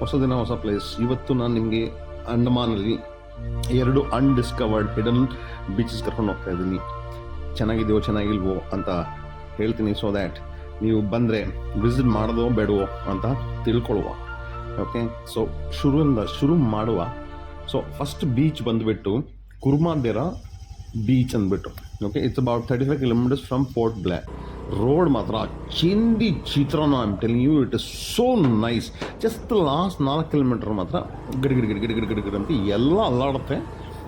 ಹೊಸ ದಿನ, ಹೊಸ ಪ್ಲೇಸ್ ಇವತ್ತು ನಾನು ನಿಮಗೆ ಅಂಡಮಾನಲ್ಲಿ ಎರಡು ಅನ್ಡಿಸ್ಕವರ್ಡ್ ಹಿಡನ್ ಬೀಚಸ್ ಕರ್ಕೊಂಡು ಹೋಗ್ತಾ ಇದ್ದೀನಿ. ಚೆನ್ನಾಗಿದೆಯೋ, ಚೆನ್ನಾಗಿಲ್ವೋ ಅಂತ ಹೇಳ್ತೀನಿ ಸೊ ದ್ಯಾಟ್ ನೀವು ಬಂದರೆ ವಿಸಿಟ್ ಮಾಡೋದೋ, ಬೇಡವೋ ಅಂತ ತಿಳ್ಕೊಳ್ಳುವ. ಓಕೆ ಸೊ ಶುರುವಿಂದ ಶುರು ಮಾಡುವ. ಸೊ ಫಸ್ಟ್ ಬೀಚ್ ಬಂದುಬಿಟ್ಟು ಕುರ್ಮಾದೇರ ಬೀಚ್ ಅಂದ್ಬಿಟ್ಟು okay it's about thirty five kilometres from port black road ಮಾತ್ರ ಚಿಂದಿ ಚಿತ್ರಾನ್ನ I'm telling you it is so nice just last ನಾಲ್ಕು ಕಿಲೋಮೀಟರ್ ಮಾತ್ರ ಗಡಿ ಗಿಡ ಗಡಿ ಗಿಡ ಗಡಿ ಗಡಿ ಗಿಡ ಅಂತ ಎಲ್ಲ ಅಲ್ಲಾಡುತ್ತೆ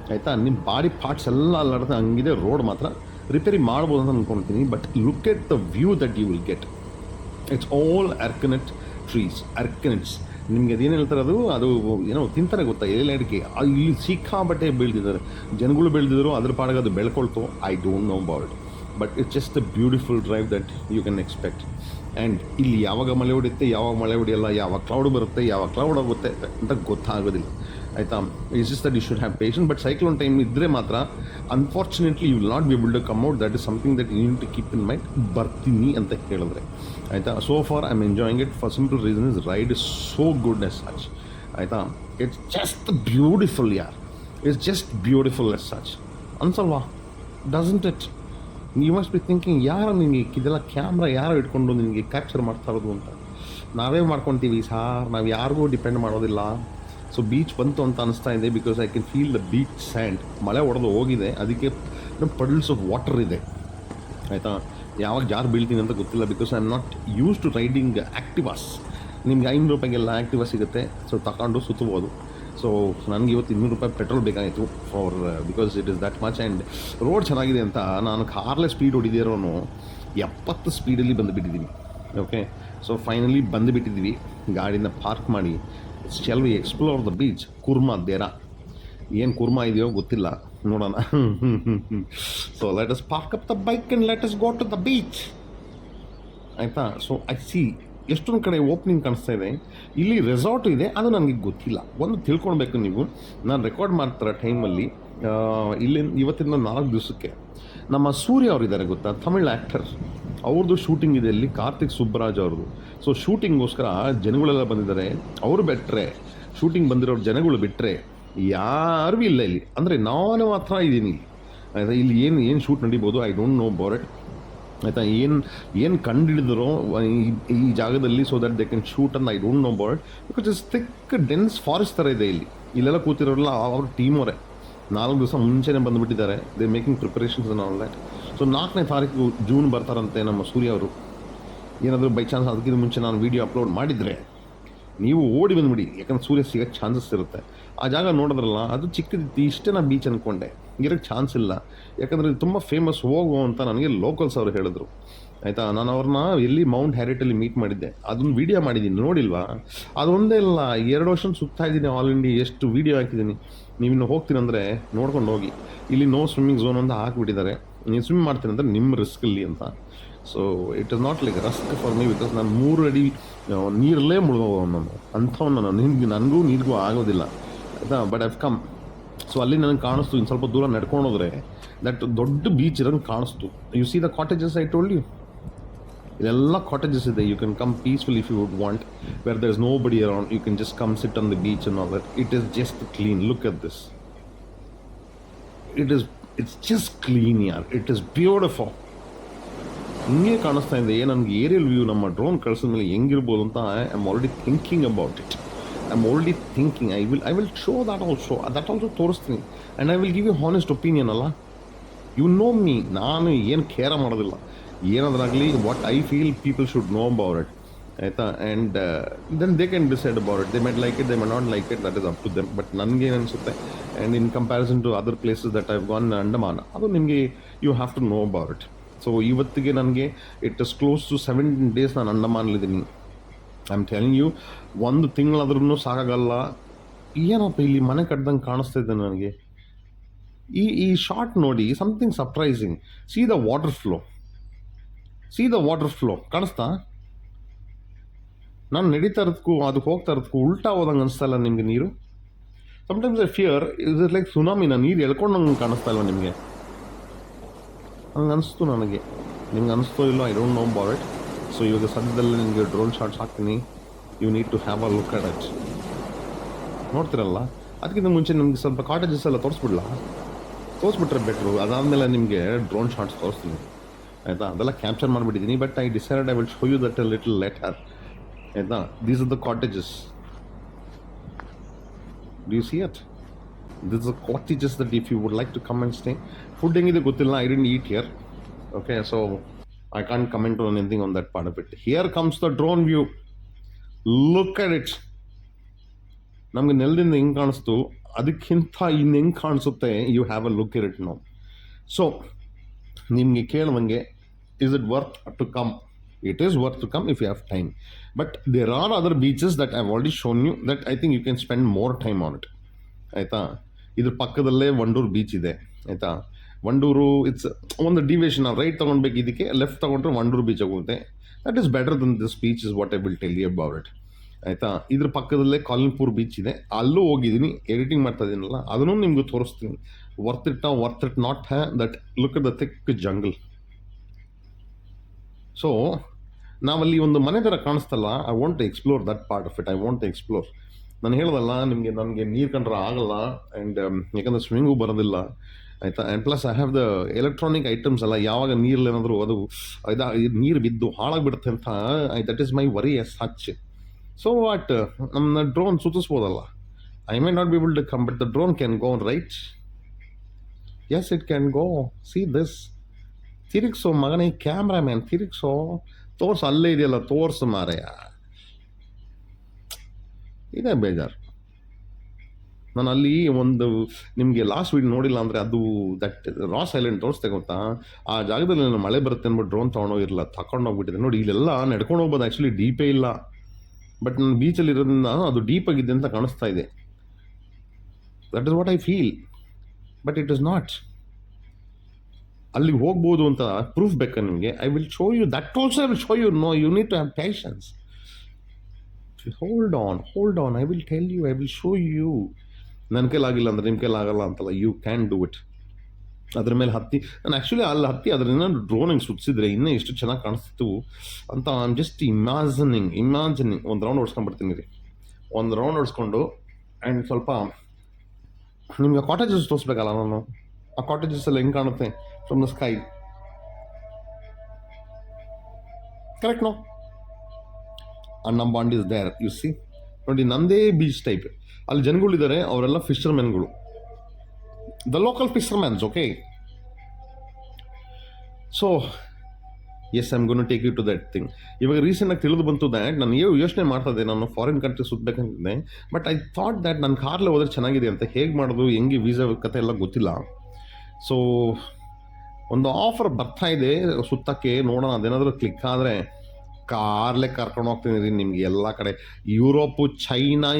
ಆಯಿತಾ ನಿಮ್ಮ ಬಾಡಿ ಪಾರ್ಟ್ಸ್ ಎಲ್ಲ ಅಲ್ಲಾಡುತ್ತೆ ಹಂಗಿದೆ ರೋಡ್ ಮಾತ್ರ ರಿಪೇರಿ ಮಾಡ್ಬೋದು ಅಂತ ಅಂದ್ಕೊಳ್ತೀನಿ but look at the view that you will get it's all arecanut trees arecanuts ನಿಮಗೆ ಅದೇನು ಹೇಳ್ತಾರೆ ಅದು? ಅದು ಏನೋ ತಿಂತಾರೆ ಗೊತ್ತಾ? ಎಲೆ ಅಡಿಕೆ. ಇಲ್ಲಿ ಸಿಕ್ಕಾಬಟ್ಟೆ ಬೆಳೆದಿದ್ದಾರೆ. ಜನಗಳು ಬೆಳೆದಿದ್ರು, ಅದ್ರ ಪಾಡಿಗೆ ಅದು ಬೆಳ್ಕೊಳ್ತು. I don't know about but it's just the beautiful drive that you can expect and ಇಲ್ಲಿ ಯಾವಾಗ ಮಳೆ ಹೊಡಿಯುತ್ತೆ, ಯಾವಾಗ ಮಳೆ ಹೊಡೆಯಲ್ಲ, ಯಾವಾಗ ಕ್ಲೌಡ್ ಬರುತ್ತೆ, ಯಾವಾಗ ಕ್ಲೌಡ್ ಆಗುತ್ತೆ ಅಂತ ಗೊತ್ತಾಗೋದಿಲ್ಲ. ಆಯಿತಾ? Is is that you should have patience but cyclone time ಇದ್ದರೆ ಮಾತ್ರ unfortunately you will not be able to come out that is something that you to keep in mind ಬರ್ತೀನಿ ಅಂತ ಹೇಳಿದ್ರೆ ಆಯಿತಾ so for I am enjoying it for simple reason is ride is so good as such ಆಯಿತಾ it's just beautiful ಯಾರ್ it's just beautiful as such ಅನ್ಸಲ್ವಾ doesn't it you must be thinking ಯಾರು ನಿನಗೆ ಇದೆಲ್ಲ camera ಯಾರು ಇಟ್ಕೊಂಡು ನಿನಗೆ capture ಮಾಡ್ತಾ ಇರೋದು ಅಂತ ನಾವೇ ಮಾಡ್ಕೊತೀವಿ ಸಾರ್ ನಾವು ಯಾರಿಗೂ ಡಿಪೆಂಡ್ ಮಾಡೋದಿಲ್ಲ ಸೊ ಬೀಚ್ ಬಂತು ಅಂತ ಅನಿಸ್ತಾ ಇದೆ because I can feel the beach sand ಮಳೆ ಒಡೆದು ಹೋಗಿದೆ. ಅದಕ್ಕೆ ಪಡಲ್ಸ್ ಆಫ್ ವಾಟರ್ ಇದೆ. ಆಯಿತಾ? ಯಾವಾಗ ಜಾರು ಬೀಳ್ತೀನಿ ಅಂತ ಗೊತ್ತಿಲ್ಲ because I am not use to riding Activas ನಿಮ್ಗೆ ಐನೂರು ರೂಪಾಯಿಗೆಲ್ಲ ಆ್ಯಕ್ಟಿವಾ ಸಿಗುತ್ತೆ. ಸೊ ತಗೊಂಡು ಸುತ್ತಬೋದು. ಸೊ ನನಗೆ ಇವತ್ತು ಇನ್ನೂರು ರೂಪಾಯಿ ಪೆಟ್ರೋಲ್ ಬೇಕಾಗಿತ್ತು for because it is that much and road ಚೆನ್ನಾಗಿದೆ ಅಂತ ನಾನು ಕಾರ್ಲೆ ಸ್ಪೀಡ್ ಹೊಡಿದಿರೋನು ಎಪ್ಪತ್ತು ಸ್ಪೀಡಲ್ಲಿ ಬಂದುಬಿಟ್ಟಿದ್ದೀನಿ. ಓಕೆ ಸೊ ಫೈನಲಿ ಬಂದುಬಿಟ್ಟಿದ್ದೀವಿ. ಗಾಡಿನ ಪಾರ್ಕ್ ಮಾಡಿ. Shall we explore the beach Kurma Dera ಏನು ಕುರ್ಮಾ ಇದೆಯೋ ಗೊತ್ತಿಲ್ಲ. ನೋಡೋಣ. So let us park up the bike and let us go to the beach ಆಯಿತಾ? ಸೊ ಐ ಸಿ ಎಷ್ಟೊಂದು ಕಡೆ ಓಪನಿಂಗ್ ಕಾಣಿಸ್ತಾ ಇದೆ. ಇಲ್ಲಿ ರೆಸಾರ್ಟ್ ಇದೆ, ಅದು ನನಗೆ ಗೊತ್ತಿಲ್ಲ. ಒಂದು ತಿಳ್ಕೊಳ್ಬೇಕು ನೀವು. ನಾನು ರೆಕಾರ್ಡ್ ಮಾಡ್ತಾರೆ ಟೈಮಲ್ಲಿ ಇಲ್ಲಿ ಇವತ್ತಿಂದ ನಾಲ್ಕು ದಿವಸಕ್ಕೆ ನಮ್ಮ ಸೂರ್ಯ ಅವರಿದ್ದಾರೆ ಗೊತ್ತಾ? ತಮಿಳ್ ಆ್ಯಕ್ಟರ್ ಅವ್ರದ್ದು ಶೂಟಿಂಗ್ ಇದೆ ಇಲ್ಲಿ ಕಾರ್ತಿಕ್ ಸುಬ್ಬರಾಜ್ ಅವ್ರದ್ದು. ಸೊ ಶೂಟಿಂಗ್ಗೋಸ್ಕರ ಜನಗಳೆಲ್ಲ ಬಂದಿದ್ದಾರೆ. ಅವರು ಬಿಟ್ಟರೆ ಶೂಟಿಂಗ್ ಬಂದಿರೋ ಜನಗಳು ಬಿಟ್ಟರೆ ಯಾರೂ ಇಲ್ಲ ಇಲ್ಲಿ. ಅಂದರೆ ನಾನು ಮಾತ್ರ ಇದ್ದೀನಿ. ಆಯಿತಾ, ಇಲ್ಲಿ ಏನು ಏನು shoot ನಡೀಬೋದು? I don't know bore it ಆಯಿತಾ, ಏನು ಏನು ಕಂಡುಹಿಡಿದ್ರು ಈ ಜಾಗದಲ್ಲಿ so that they can shoot on I don't know board because is thick dense forest ಥರ ಇದೆ ಇಲ್ಲಿ. ಇಲ್ಲೆಲ್ಲ ಕೂತಿರೋರೆಲ್ಲ ಅವ್ರ ಟೀಮ್ ಅವರೇ. ನಾಲ್ಕು ದಿವಸ ಮುಂಚೆನೇ ಬಂದುಬಿಟ್ಟಿದ್ದಾರೆ. They making preparations all that so ನಾಲ್ಕನೇ ತಾರೀಕು ಜೂನ್ ಬರ್ತಾರಂತೆ ನಮ್ಮ ಸೂರ್ಯ ಅವರು. ಏನಾದರೂ ಬೈ ಚಾನ್ಸ್ ಅದಕ್ಕಿಂತ ಮುಂಚೆ ನಾನು ವೀಡಿಯೋ ಅಪ್ಲೋಡ್ ಮಾಡಿದರೆ, ನೀವು ಓಡಿ ಬಂದುಬಿಡಿ. ಯಾಕಂದ್ರೆ ಸೂರ್ಯ ಸಿಗೋಕ್ಕೆ ಚಾನ್ಸಸ್ ಇರುತ್ತೆ. ಆ ಜಾಗ ನೋಡಿದ್ರಲ್ಲ, ಅದು ಚಿಕ್ಕದಿತ್ತು, ಇಷ್ಟೇ ನಾ ಬೀಚ್ ಅಂದ್ಕೊಂಡೆ ಇರೋಕ್ಕೆ ಚಾನ್ಸ್ ಇಲ್ಲ. ಯಾಕಂದರೆ ತುಂಬ ಫೇಮಸ್ ಹೋಗು ಅಂತ ನನಗೆ ಲೋಕಲ್ಸ್ ಅವರು ಹೇಳಿದ್ರು. ಆಯಿತಾ? ನಾನು ಅವ್ರನ್ನ ಎಲ್ಲಿ ಮೌಂಟ್ ಹ್ಯಾರಿಟಲ್ಲಿ ಮೀಟ್ ಮಾಡಿದ್ದೆ. ಅದನ್ನು ವೀಡಿಯೋ ಮಾಡಿದ್ದೀನಿ. ನೋಡಿಲ್ವಾ? ಅದೊಂದೇ ಇಲ್ಲ ಎರಡು ವರ್ಷ ಸುತ್ತಾ ಇದ್ದೀನಿ ಆಲ್ ಇಂಡಿಯಾ ಎಷ್ಟು ವೀಡಿಯೋ ಹಾಕಿದ್ದೀನಿ. ನೀವು ಅಂದರೆ ನೋಡ್ಕೊಂಡು ಹೋಗಿ. ಇಲ್ಲಿ ನೋ ಸ್ವಿಮ್ಮಿಂಗ್ ಝೋನ್ ಅಂತ ಹಾಕಿಬಿಟ್ಟಿದ್ದಾರೆ. ನೀವು ಸ್ವಿಮ್ ಮಾಡ್ತೀನಿ ಅಂದರೆ ನಿಮ್ಮ ರಿಸ್ಕಲ್ಲಿ ಅಂತ. So it is not like risk for me because ನಾನು ಮೂರು ಅಡಿ ನೀರಲ್ಲೇ ಮುಳುಗೋನು ನಾನು ಅಂಥವ್ನು ನಾನು. ನಿನ್ಗೆ, ನನಗೂ ನೀರಿಗೂ ಆಗೋದಿಲ್ಲ. ಆಯಿತಾ? ಬಟ್ ಐವ್ ಕಮ್ ಸೊ ಅಲ್ಲಿ ನನಗೆ ಕಾಣಿಸ್ತು. ಇನ್ನು ಸ್ವಲ್ಪ ದೂರ ನಡ್ಕೊಂಡೋದ್ರೆ ದಟ್ ದೊಡ್ಡ ಬೀಚ್ ಇರೋದು ಕಾಣಿಸ್ತು. You see the cottages I told you ಇಲ್ಲೆಲ್ಲ ಕಾಟೇಜಸ್ ಇದೆ. You can come peaceful if you would want where there is nobody around you can just come sit on the beach all that it is just clean look at this it is it's just clean ಯಾರ್ it is beautiful ಹಿಂಗೆ ಕಾಣಿಸ್ತಾ ಇದೆ. ನನಗೆ aerial view ನಮ್ಮ drone ಕಳಿಸಿದ ಮೇಲೆ ಹೆಂಗಿರ್ಬೋದು ಅಂತ I am already thinking about it I am already thinking I will I will show that also that also ತೋರಿಸ್ತೀನಿ. And I will give you honest opinion ಅಲ್ಲ? ಯು ನೋ ಮೀ ನಾನು ಏನು ಕೇರ ಮಾಡೋದಿಲ್ಲ. ಏನಾದ್ರಾಗಲಿ what I feel people should know about it ಆಯಿತಾ? And then they can decide about it they met like it they met not like it that is up to them but ನನಗೆ ಅನಿಸುತ್ತೆ and in comparison to other places that I've gone Andaman, ಅದು ನಿಮಗೆ you have to know about it so ಇವತ್ತಿಗೆ ನನಗೆ it is close to seventeen days ನಾನು ಅಂಡಮಾನಲ್ಲಿದ್ದೀನಿ I am telling you ಒಂದು ತಿಂಗಳಾದ್ರೂ ಸಾಕಾಗಲ್ಲ ಏನಪ್ಪ ಇಲ್ಲಿ ಮನೆ ಕಟ್ದಂಗೆ ಕಾಣಿಸ್ತಾ ಇದೆ ನನಗೆ? ಈ ಈ ಶಾರ್ಟ್ ನೋಡಿ something surprising see the water flow see the water flow ಕಾಣಿಸ್ತಾ? ನಾನು ನಡೀತಾ ಇರೋದಕ್ಕೂ ಅದಕ್ಕೆ ಹೋಗ್ತಾ ಇರೋದಕ್ಕೂ ಉಲ್ಟಾ ಹೋದಂಗೆ ಅನಿಸ್ತಾ ಇಲ್ಲ ನಿಮಗೆ ನೀರು? Sometimes I fear is it like ನಾನು ನೀರು ಎಳ್ಕೊಂಡಂಗೆ ಕಾಣಿಸ್ತಾ ಇಲ್ಲ ನಿಮಗೆ? ಹಂಗೆ ಅನಿಸ್ತು ನನಗೆ. ನಿಮ್ಗೆ ಅನಿಸ್ತೋ ಇಲ್ಲೋ I don't know about it so ಇವಾಗ ಸದ್ಯದಲ್ಲೇ ನಿಮಗೆ ಡ್ರೋನ್ ಶಾಟ್ಸ್ ಹಾಕ್ತೀನಿ. You need to have a look at it ನೋಡ್ತಿರಲ್ಲ? ಅದಕ್ಕಿಂತ ಮುಂಚೆ ನಿಮ್ಗೆ ಸ್ವಲ್ಪ ಕಾಟೇಜಸ್ ಎಲ್ಲ ತೋರಿಸ್ಬಿಡ್ಲಾ? ತೋರಿಸ್ಬಿಟ್ರೆ ಬೆಟ್ರು ಅದಾದಮೇಲೆ ನಿಮಗೆ ಡ್ರೋನ್ ಶಾಟ್ಸ್ ತೋರಿಸ್ತೀನಿ. ಆಯಿತಾ? ಅದೆಲ್ಲ capture ಮಾಡಿಬಿಟ್ಟಿದ್ದೀನಿ but I decided I will show you that little letter ಆಯಿತಾ these are the cottages do you see at this a cottages that if you would like to come and stay food ಹೆಂಗಿದೆ ಗೊತ್ತಿಲ್ಲ I didn't eat here okay so I can't comment on anything on that part of it here comes the drone view look at it's ನಮಗೆ ನೆಲದಿಂದ ಹೆಂಗೆ ಕಾಣಿಸ್ತು? ಅದಕ್ಕಿಂತ ಇನ್ನು ಹೆಂಗೆ ಕಾಣಿಸುತ್ತೆ? You have a look it know so ನಿಮಗೆ ಕೇಳುವಂಗೆ is it worth to come it is worth to come if you have time but there are other beaches that i've already shown you that I think you can spend more time on it ಆಯಿತಾ? ಇದ್ರ ಪಕ್ಕದಲ್ಲೇ Wandoor beach ಇದೆ. ಆಯಿತಾ? Wandoor it's ಒಂದು deviation ನಾವು right ತೊಗೊಳ್ಬೇಕು ಇದಕ್ಕೆ left ತೊಗೊಂಡ್ರೆ ವಂಡೂರು ಬೀಚ್ ಹೋಗುತ್ತೆ that is better than this beach is what I will tell you about it ಆಯಿತಾ? ಇದ್ರ ಪಕ್ಕದಲ್ಲೇ ಕಾಲನ್ಪುರ್ ಬೀಚ್ ಇದೆ. ಅಲ್ಲೂ ಹೋಗಿದ್ದೀನಿ ಎಡಿಟಿಂಗ್ ಮಾಡ್ತಾ ಇದ್ದೀನಲ್ಲ ಅದನ್ನು ನಿಮ್ಗೆ ತೋರಿಸ್ತೀನಿ. Worth it worth it not ha that look the thick jungle so ನಾವಲ್ಲಿ ಒಂದು ಮನೆ ಥರ ಕಾಣಿಸ್ತಲ್ಲ I want to explore that part of it I want to explore ನಾನು ಹೇಳ್ದಲ್ಲ, ನಿಮಗೆ ನನಗೆ ನೀರು ಕಂಡ್ರೆ ಆಗಲ್ಲ ಆ್ಯಂಡ್ ಯಾಕಂದರೆ ಸ್ವಿಮ್ಮಿಂಗು ಬರೋದಿಲ್ಲ. ಆಯಿತಾ? And plus I have the electronic items ಎಲ್ಲ ಯಾವಾಗ ನೀರಲ್ಲಿ ಏನಾದರೂ ಅದು, ಇದು ನೀರು ಬಿದ್ದು ಹಾಳಾಗ್ಬಿಡುತ್ತೆ ಅಂತ I that is my worry as such so what ನಮ್ಮ drone ಸೂಚಿಸ್ಬೋದಲ್ಲ I may not be able to come but the drone can go right as it can go see this ತಿರುಗ್ಸೋ ಮಗನೇ ಕ್ಯಾಮ್ರಾಮ್ಯಾನ್ ತಿರುಗಿಸೋ. ತೋರ್ಸು, ಅಲ್ಲೇ ಇದೆಯಲ್ಲ, ತೋರ್ಸು ಮಾರಯ್ಯ ಇದೇ ಬೇಜಾರು. ನಾನು ಅಲ್ಲಿ ಒಂದು, ನಿಮಗೆ ಲಾಸ್ಟ್ ವೀಡ್ ನೋಡಿಲ್ಲ ಅಂದರೆ ಅದು ದಟ್ ರಾ ಸೈಲೆಂಟ್ ತೋರಿಸ್ತೆ ಗೊತ್ತಾ? ಆ ಜಾಗದಲ್ಲಿ ನಾನು ಮಳೆ ಬರುತ್ತೆ ಅಂದ್ಬಿಟ್ಟು ಡ್ರೋನ್ ತೊಗೊಂಡೋಗಿರಲ್ಲ ತಗೊಂಡೋಗ್ಬಿಟ್ಟಿದೆ ನೋಡಿ, ಇಲ್ಲೆಲ್ಲ ನಡ್ಕೊಂಡು ಹೋಗ್ಬೋದು ಆ್ಯಕ್ಚುಲಿ ಡೀಪೇ ಇಲ್ಲ. ಬಟ್ ನಾನು ಬೀಚಲ್ಲಿ ಇರೋದ್ರಿಂದ ಅದು ಡೀಪ್ ಅಂತ ಕಾಣಿಸ್ತಾ ಇದೆ. That is what I feel but it is not ಅಲ್ಲಿಗೆ ಹೋಗ್ಬೋದು ಅಂತ ಪ್ರೂಫ್ ಬೇಕಾ ನಿಮಗೆ? I will show you that also I will show you know you need to have passions hold on hold on I will tell you I will show you ನನ್ನ ಕೈಲಾಗಿಲ್ಲ ಅಂದರೆ ನಿಮ್ಮ ಕೈಲಾಗಲ್ಲ ಅಂತಲ್ಲ ಯು ಕ್ಯಾನ್ ಡೂ ಇಟ್ ಅದ್ರ ಮೇಲೆ ಹತ್ತಿ, ನಾನು actually ಅಲ್ಲಿ ಹತ್ತಿ, ಅದರಿಂದ ಡ್ರೋನ್ ಹಿಂಗೆ ಸುತ್ತಿಸಿದ್ರೆ ಇನ್ನೂ ಎಷ್ಟು ಚೆನ್ನಾಗಿ ಕಾಣಿಸ್ತಿತ್ತು ಅಂತ ಐ ಜಸ್ಟ್ ಇಮ್ಯಾಜಿನಿಂಗ್ ಇಮ್ಯಾಜಿನಿಂಗ್ ಒಂದು ರೌಂಡ್ ಓಡಿಸ್ಕೊಂಡ್ಬಿಡ್ತೀನಿ ರೀ. ಒಂದು ರೌಂಡ್ ಓಡಿಸ್ಕೊಂಡು ಆ್ಯಂಡ್ ಸ್ವಲ್ಪ ನಿಮಗೆ ಕಾಟೇಜಸ್ ತೋರಿಸ್ಬೇಕಲ್ಲ ನಾನು. ಆ ಕಾಟೇಜಸ್ ಎಲ್ಲ ಹೆಂಗೆ ಕಾಣುತ್ತೆ? ದ ಸ್ಕೈ ಕರೆಕ್ಟ್ ನೋ ಅಣ್ಣ bond is there you see ನೋಡಿ, ನಂದೇ ಬೀಚ್ ಟೈಪ್ ಅಲ್ಲಿ ಜನಗಳಿದ್ದಾರೆ, ಅವರೆಲ್ಲ ಫಿಶರ್ಮೆನ್ಗಳು the local fishermans okay so as I'm gonna take you to that thing ಇವಾಗ ರೀಸೆಂಟಾಗಿ ತಿಳಿದು ಬಂತು ದ್ಯಾಟ್ ನಾನು ಯೋಚನೆ ಮಾಡ್ತಾ ಇದ್ದೆ, ನಾನು ಫಾರಿನ್ ಕಂಟ್ರಿ ಸುತ್ತಬೇಕಂತಿದ್ದೆ ಬಟ್ ಐ ಥಾಟ್ ದ್ಯಾಟ್ ನನ್ನ ಕಾರ್ಲೆ ಹೋದ್ರೆ ಚೆನ್ನಾಗಿದೆ ಅಂತ ಹೇಗೆ ಮಾಡೋದು, ಹೆಂಗೆ ವೀಸಾ ಕತೆ ಎಲ್ಲ ಗೊತ್ತಿಲ್ಲ. ಸೊ ಒಂದು ಆಫರ್ ಬರ್ತಾ ಇದೆ, ಸುತ್ತಕ್ಕೆ ನೋಡೋಣ, ಅದೇನಾದರೂ ಕ್ಲಿಕ್ ಆದರೆ ಕಾರ್ಲೆ ಕರ್ಕೊಂಡು ಹೋಗ್ತೀನಿ ರೀ ನಿಮ್ಗೆ ಎಲ್ಲ ಕಡೆ. ಯುರೋಪು, ಚೈನಾ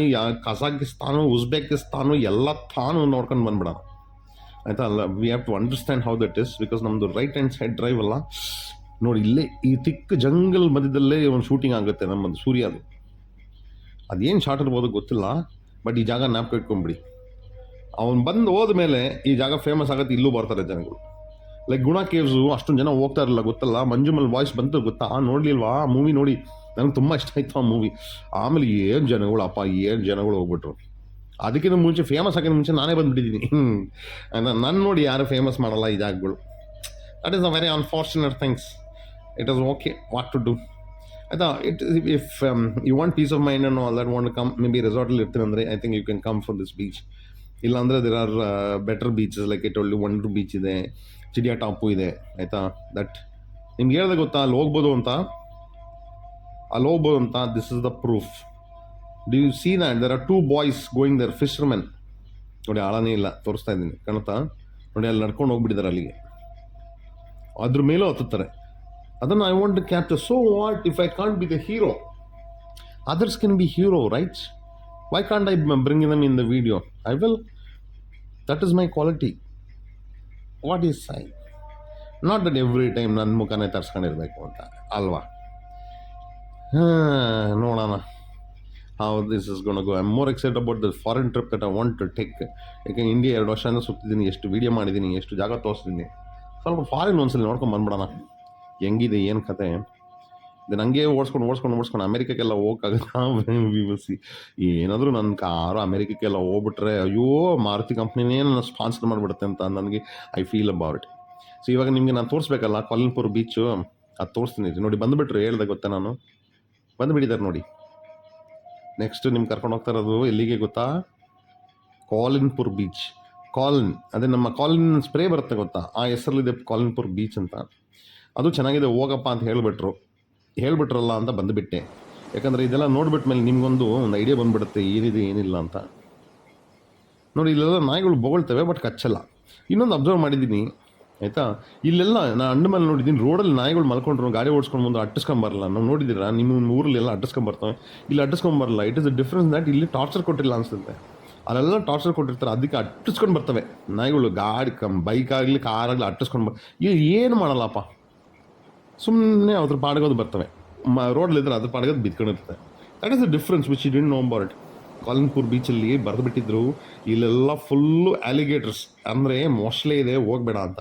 ಕಜಾಕಿಸ್ತಾನು, ಉಜ್ಬೇಕಿಸ್ತಾನು ಎಲ್ಲ ತಾನು ನೋಡ್ಕೊಂಡು ಬಂದ್ಬಿಡೋಣ ಆಯಿತಾ? ಅಲ್ಲ we have to understand how that is because ನಮ್ಮದು ರೈಟ್ ಹ್ಯಾಂಡ್ ಸೈಡ್ ಡ್ರೈವ್ ಅಲ್ಲ. ನೋಡಿ, ಇಲ್ಲೇ ಈ ತಿಕ್ಕ ಜಂಗಲ್ ಮಧ್ಯದಲ್ಲೇ ಒಂದು ಶೂಟಿಂಗ್ ಆಗುತ್ತೆ ನಮ್ಮದು ಸೂರ್ಯ ಅದು. ಅದೇನು ಶಾರ್ಟ್ ಇರ್ಬೋದು ಗೊತ್ತಿಲ್ಲ ಬಟ್ ಈ ಜಾಗ ಜ್ಞಾಪಕ ಇಟ್ಕೊಂಬಿಡಿ ಅವನು ಬಂದು ಹೋದ ಮೇಲೆ ಈ ಜಾಗ ಫೇಮಸ್ ಆಗುತ್ತೆ, ಇಲ್ಲೂ ಬರ್ತಾರೆ ಜನಗಳು. ಲೈಕ್ ಗುಣ ಕೇವ್ಸು ಅಷ್ಟೊಂದು ಜನ ಹೋಗ್ತಾ ಇರಲ್ಲ ಗೊತ್ತಲ್ಲ? ಮಂಜುಮಲ್ ವಾಯ್ಸ್ ಬಂತು, ಗೊತ್ತಾ? ನೋಡ್ಲಿಲ್ವಾ? ಆ ಮೂವಿ ನೋಡಿ. ನನಗೆ ತುಂಬ ಇಷ್ಟ ಆಯ್ತು ಆ ಮೂವಿ ಆಮೇಲೆ ಏನು ಜನಗಳು, ಅಪ್ಪ, ಏನು ಜನಗಳು ಹೋಗ್ಬಿಟ್ರು. ಅದಕ್ಕಿಂತ ಮುಂಚೆ ಫೇಮಸ್ ಆಗಿನ ಮುಂಚೆ ನಾನೇ ಬಂದುಬಿಟ್ಟಿದ್ದೀನಿ ನನ್ನ ನೋಡಿ ಯಾರು ಫೇಮಸ್ ಮಾಡಲ್ಲ ಈ ಜಾಗಗಳು. That is a very unfortunate things it is okay what to do ಆಯ್ತಾ? It if you want peace of mind ಅನ್ನೋ that want come may be ರೆಸಾರ್ಟಲ್ಲಿ ಇರ್ತೀನಿ ಅಂದರೆ I think you can come for this beach ಇಲ್ಲಾಂದರೆ there are better beaches like it ಒಳ್ಳೆ Wandoor beach ಇದೆ. ಚಿಡಿಯಾ top ಇದೆ, ಆಯಿತಾ? That ನಿಮ್ಗೆ ಹೇಳ್ದೆ ಗೊತ್ತಾ, ಅಲ್ಲಿ ಹೋಗ್ಬೋದು ಅಂತ? ಅಲ್ಲಿ ಹೋಗ್ಬೋದು ಅಂತ this is the proof did you seen and there are two boys going there fishermen ನೋಡಿ, ಆಳನೇ ಇಲ್ಲ, ತೋರಿಸ್ತಾ ಇದ್ದೀನಿ, ಕಾಣುತ್ತಾ? ನೋಡಿ, ಅಲ್ಲಿ ನಡ್ಕೊಂಡು ಹೋಗ್ಬಿಟ್ಟಿದ್ದಾರೆ ಅಲ್ಲಿಗೆ. ಅದ್ರ ಮೇಲೂ ಹತ್ತುತ್ತಾರೆ. ಅದನ್ನು I want to capture so what if I can't be the hero others can be hero right why can't I bring them in the video I will that is my quality what is say not that every time ನನ್ನ ಮುಖನೇ ತರ್ಸ್ಕೊಂಡಿರ್ಬೇಕು ಅಂತ, ಅಲ್ವಾ? ನೋಡೋಣ. How this is gonna go I more excite about the foreign trip that I want to take ಯಾಕೆ India ಎರಡು ವರ್ಷದಿಂದ ಸುತ್ತಿದ್ದೀನಿ, ಎಷ್ಟು ವೀಡಿಯೋ ಮಾಡಿದ್ದೀನಿ, ಎಷ್ಟು ಜಾಗ ತೋರಿಸ್ತೀನಿ ಸ್ವಲ್ಪ ಫಾರಿನ್ ಒಂದ್ಸಲ ನೋಡ್ಕೊಂಡು ಬಂದ್ಬಿಡೋಣ. ಹೆಂಗಿದೆ, ಏನು ಕತೆ? ದೆನ್ ಹಂಗೆ ಓಡಿಸ್ಕೊಂಡು ಓಡಿಸ್ಕೊಂಡು ಓಡಿಸ್ಕೊಂಡು ಅಮೆರಿಕಕ್ಕೆಲ್ಲ ಸಿ ಏನಾದರೂ ನನ್ನ ಕಾರು ಅಮೆರಿಕಕ್ಕೆಲ್ಲ ಹೋಗ್ಬಿಟ್ರೆ, ಅಯ್ಯೋ, ಮಾರುತಿ ಕಂಪ್ನಿನೇ ನನ್ನ ಸ್ಪಾನ್ಸರ್ ಮಾಡಿಬಿಡುತ್ತೆ ಅಂತ ನನಗೆ ಐ ಫೀಲ್ ಅಬೌಟ್ ಸೊ ಇವಾಗ ನಿಮಗೆ ನಾನು ತೋರಿಸ್ಬೇಕಲ್ಲ ಕೊಲ್ಲಂಪುರ್ ಬೀಚು ಅದು ತೋರಿಸ್ತೀನಿ. ನೋಡಿ, ಬಂದುಬಿಟ್ರು ಹೇಳ್ದೆ ಗೊತ್ತಾ ನಾನು? ಬಂದುಬಿಟ್ಟಿದ್ದಾರೆ ನೋಡಿ. ನೆಕ್ಸ್ಟ್ ನಿಮ್ಗೆ ಕರ್ಕೊಂಡು ಹೋಗ್ತಾ ಇರೋದು ಎಲ್ಲಿಗೆ ಗೊತ್ತಾ? ಕಾಲಿನ್ಪುರ್ ಬೀಚ್ ಕಾಲಿನ್, ಅದೇ ನಮ್ಮ ಕಾಲಿನ್ ಸ್ಪ್ರೇ ಬರುತ್ತೆ ಗೊತ್ತಾ? ಆ ಹೆಸರಲ್ಲಿದೆ ಕಾಲಿನ್ಪುರ್ ಬೀಚ್ ಅಂತ. ಅದು ಚೆನ್ನಾಗಿದೆ, ಹೋಗಪ್ಪ ಅಂತ ಹೇಳಿಬಿಟ್ರು. ಹೇಳ್ಬಿಟ್ರಲ್ಲ ಅಂತ ಬಂದುಬಿಟ್ಟೆ. ಯಾಕಂದರೆ ಇದೆಲ್ಲ ನೋಡ್ಬಿಟ್ಟ ಮೇಲೆ ನಿಮ್ಗೊಂದು ಒಂದು ಐಡಿಯಾ ಬಂದುಬಿಡುತ್ತೆ ಏನಿದೆ ಏನಿಲ್ಲ ಅಂತ. ನೋಡಿ, ಇಲ್ಲೆಲ್ಲ ನಾಯಿಗಳು ಬೊಗಳ್ತವೆ ಬಟ್ ಕಚ್ಚಲ್ಲ. ಇನ್ನೊಂದು ಅಬ್ಸರ್ವ್ ಮಾಡಿದ್ದೀನಿ, ಆಯಿತಾ? ಇಲ್ಲೆಲ್ಲ ನಾನು ಅಂಡ ಮೇಲೆ ನೋಡಿದ್ದೀನಿ ರೋಡಲ್ಲಿ ನಾಯಿಗಳು ಮಲ್ಕೊಂಡ್ರು, ಗಾಡಿ ಓಡಿಸ್ಕೊಂಡು ಬಂದು ಅಟ್ಟಿಸ್ಕೊಂಬರಲ್ಲ ನಾವು ನೋಡಿದ್ದೀರಾ? ನಿಮ್ಮ ಊರಲ್ಲಿ ಎಲ್ಲ ಅಟ್ಟಿಸ್ಕೊಂಬರ್ತವೆ ಇಲ್ಲಿ ಅಟ್ಟಿಸ್ಕೊಂಬರಲ್ಲ it is a difference that ಇಲ್ಲಿ ಟಾರ್ಚರ್ ಕೊಟ್ಟಿಲ್ಲ ಅನಿಸುತ್ತೆ. ಅಲ್ಲೆಲ್ಲ ಟಾರ್ಚರ್ ಕೊಟ್ಟಿರ್ತಾರೆ. ಅದಕ್ಕೆ ಅಟ್ಟಿಸ್ಕೊಂಡು ಬರ್ತವೆ. ನಾಯಿಗಳು ಗಾಡಿ ಕಮ್ ಬೈಕ್ ಆಗಲಿ ಕಾರ್ ಆಗಲಿ ಅಟ್ಟಿಸ್ಕೊಂಡು ಬರ್ ಏನು ಮಾಡಲ್ಲಪ್ಪ? ಸುಮ್ಮನೆ ಅದ್ರ ಪಾಡ್ಗೋದು ಬರ್ತವೆ. ಮ ರೋಡ್ಲಿದ್ರೆ ಅದ್ರ ಪಾಡ್ಗೋದು ಬಿದ್ಕೊಂಡಿರ್ತದೆ that is the difference which you didn't know about Kalanpur ಬೀಚಲ್ಲಿ ಬರೆದು ಬಿಟ್ಟಿದ್ರು ಇಲ್ಲೆಲ್ಲ ಫುಲ್ಲು ಅಲಿಗೇಟರ್ಸ್ ಅಂದರೆ ಮೋಸ್ಟ್ಲಿ ಇದೆ, ಹೋಗ್ಬೇಡ ಅಂತ.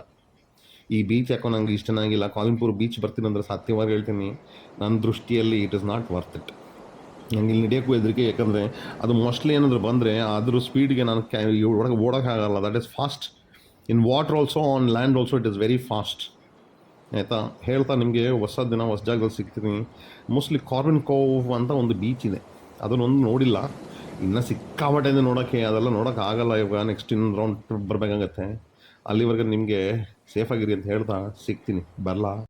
ಈ ಬೀಚ್ ಯಾಕೋ ನಂಗೆ ಇಷ್ಟನಾಗಿಲ್ಲ ಕಾಲಿನ್ಪುರ್ ಬೀಚ್ ಬರ್ತೀನಿ ಅಂದ್ರೆ ಸತ್ಯವಾಗಿ ಹೇಳ್ತೀನಿ. ನನ್ನ ದೃಷ್ಟಿಯಲ್ಲಿ it is not worth it ನಂಗೆ ಇಲ್ಲಿ ನಡೆಯೋಕ್ಕೂ ಹೆದರಿಕೆ, ಯಾಕಂದರೆ ಅದು ಮೋಸ್ಟ್ಲಿ ಏನಾದರೂ ಬಂದರೆ ಅದ್ರ ಸ್ಪೀಡ್ಗೆ ನಾನು ಕ್ಯಾ ಒಳಗೆ ಓಡೋಕ್ಕಾಗಲ್ಲ. That is fast in water also on land also it is very fast ಆಯಿತಾ ಹೇಳ್ತಾ ನಿಮಗೆ ಹೊಸ ದಿನ, ಹೊಸ ಜಾಗದಲ್ಲಿ ಸಿಗ್ತೀನಿ. ಮೋಸ್ಟ್ಲಿ ಕಾರ್ಬನ್ ಕೋವ್ ಅಂತ ಒಂದು ಬೀಚ್ ಇದೆ. ಅದನ್ನೊಂದು ನೋಡಿಲ್ಲ. ಇನ್ನೂ ಸಿಕ್ಕಾಪಟ್ಟೆ ಇದೆ ನೋಡೋಕ್ಕೆ. ಅದೆಲ್ಲ ಆಗಲ್ಲ ಇವಾಗ. ನೆಕ್ಸ್ಟ್ ಇನ್ನೊಂದು ರೌಂಡ್ ಬರಬೇಕಾಗತ್ತೆ. ಅಲ್ಲಿವರೆಗೆ ನಿಮಗೆ ಸೇಫಾಗಿರಿ ಅಂತ ಹೇಳ್ತಾ ಸಿಗ್ತೀನಿ. ಬರಲಾ?